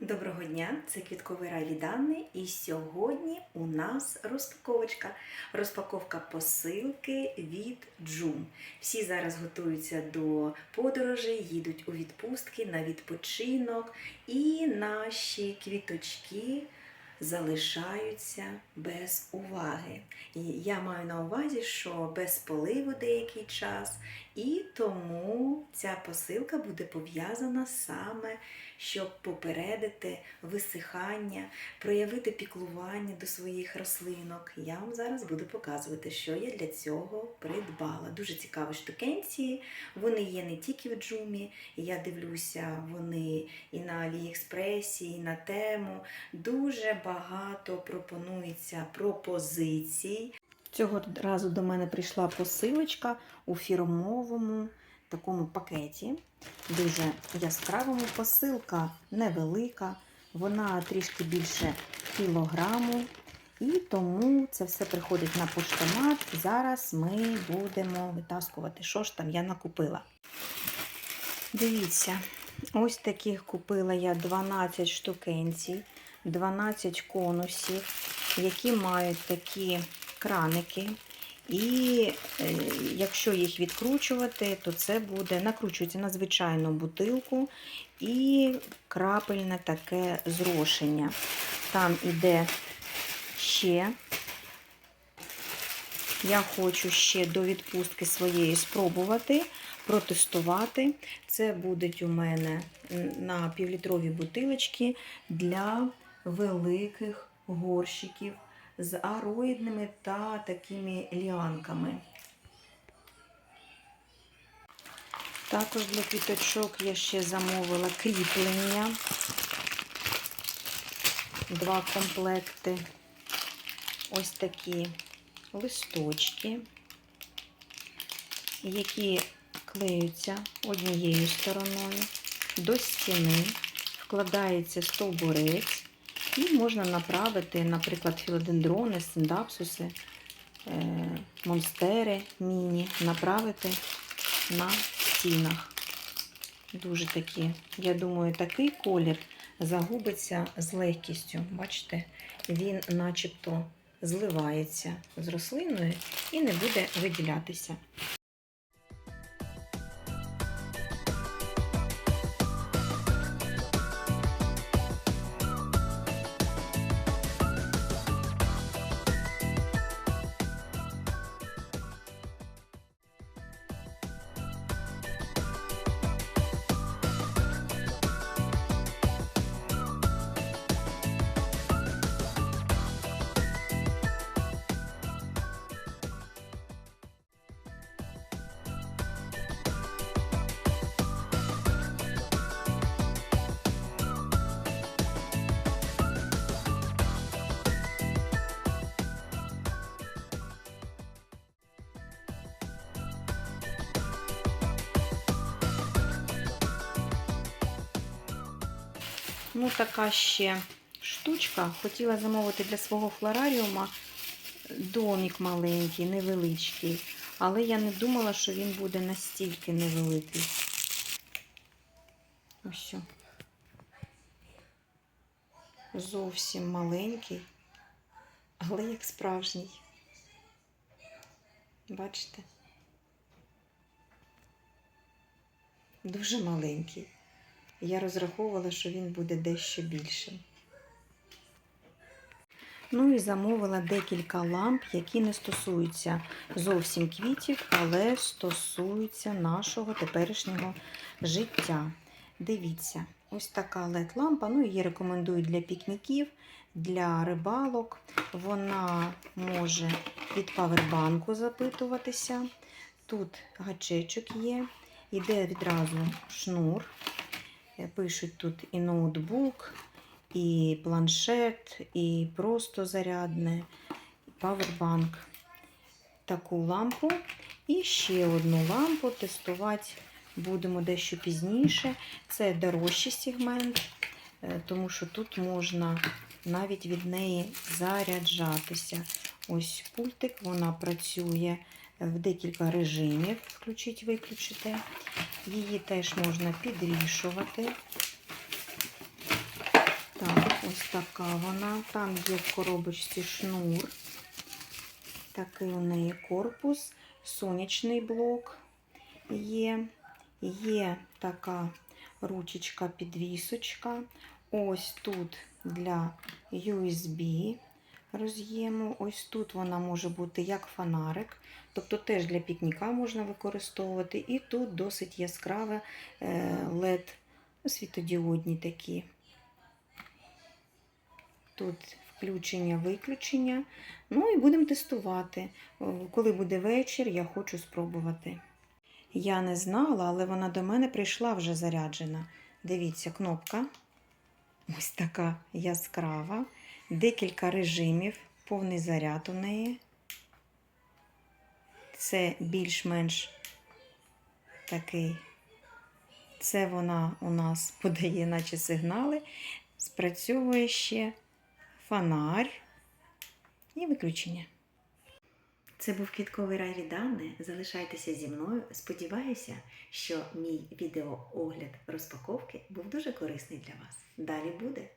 Доброго дня, це квітковий рай від і сьогодні у нас розпаковочка. Розпаковка посилки від Джум. Всі зараз готуються до подорожей, їдуть у відпустки на відпочинок, і наші квіточки залишаються без уваги. І я маю на увазі, що без поливу деякий час, і тому ця посилка буде пов'язана саме щоб попередити висихання, проявити піклування до своїх рослинок. Я вам зараз буду показувати, що я для цього придбала. Дуже цікаві штукенці. Вони є не тільки в джумі. Я дивлюся, вони і на Аліекспресі, і на тему. Дуже багато пропонується пропозицій. Цього разу до мене прийшла посилочка у фірмовому такому пакеті, дуже яскравому. Посилка невелика, вона трішки більше кілограму. І тому це все приходить на поштомат. Зараз ми будемо витаскувати, що ж там я накупила. Дивіться, ось таких купила я 12 штукенцій, 12 конусів, які мають такі краники. І е, якщо їх відкручувати, то це буде накручується на звичайну бутилку і крапельне таке зрошення. Там іде ще. Я хочу ще до відпустки своєї спробувати, протестувати. Це будуть у мене на півлітрові бутилочки для великих горщиків з ароїдними та такими ліанками. Також для квіточок я ще замовила кріплення, два комплекти, ось такі листочки, які клеються однією стороною до стіни, вкладається стовбурець. І можна направити, наприклад, філодендрони, синдапсуси, монстери міні, направити на стінах. Дуже такі, я думаю, такий колір загубиться з легкістю. Бачите, він начебто зливається з рослиною і не буде виділятися. Ну, така ще штучка. Хотіла замовити для свого флораріума домик маленький, невеличкий. Але я не думала, що він буде настільки невеликий. Ось. Зовсім маленький, але як справжній. Бачите? Дуже маленький. Я розраховувала, що він буде дещо більшим. Ну і замовила декілька ламп, які не стосуються зовсім квітів, але стосуються нашого теперішнього життя. Дивіться, ось така LED-лампа. Ну, її рекомендують для пікніків, для рибалок. Вона може від павербанку запитуватися. Тут гачечок є, йде відразу шнур. Пишуть тут і ноутбук, і планшет, і просто зарядне, павербанк. Таку лампу. І ще одну лампу тестувати будемо дещо пізніше. Це дорожчий сегмент, тому що тут можна навіть від неї заряджатися. Ось пультик, вона працює в декілька режимів, включить-виключити. Її теж можна підрішувати. Так, Ось така вона. Там є в коробочці шнур. Такий у неї корпус, сонячний блок є. Є така ручечка підвісочка. Ось тут для USB роз'єму. Ось тут вона може бути як фонарик, тобто теж для пікніка можна використовувати. І тут досить яскраве е, LED світодіодні такі. Тут включення-виключення. Ну і будемо тестувати. Коли буде вечір, я хочу спробувати. Я не знала, але вона до мене прийшла вже заряджена. Дивіться, кнопка. Ось така яскрава. Декілька режимів, повний заряд у неї. Це більш-менш такий. Це вона у нас подає, наче сигнали. Спрацьовує ще фонарь і виключення. Це був квітковий рай від. Залишайтеся зі мною. Сподіваюся, що мій відеоогляд розпаковки був дуже корисний для вас. Далі буде.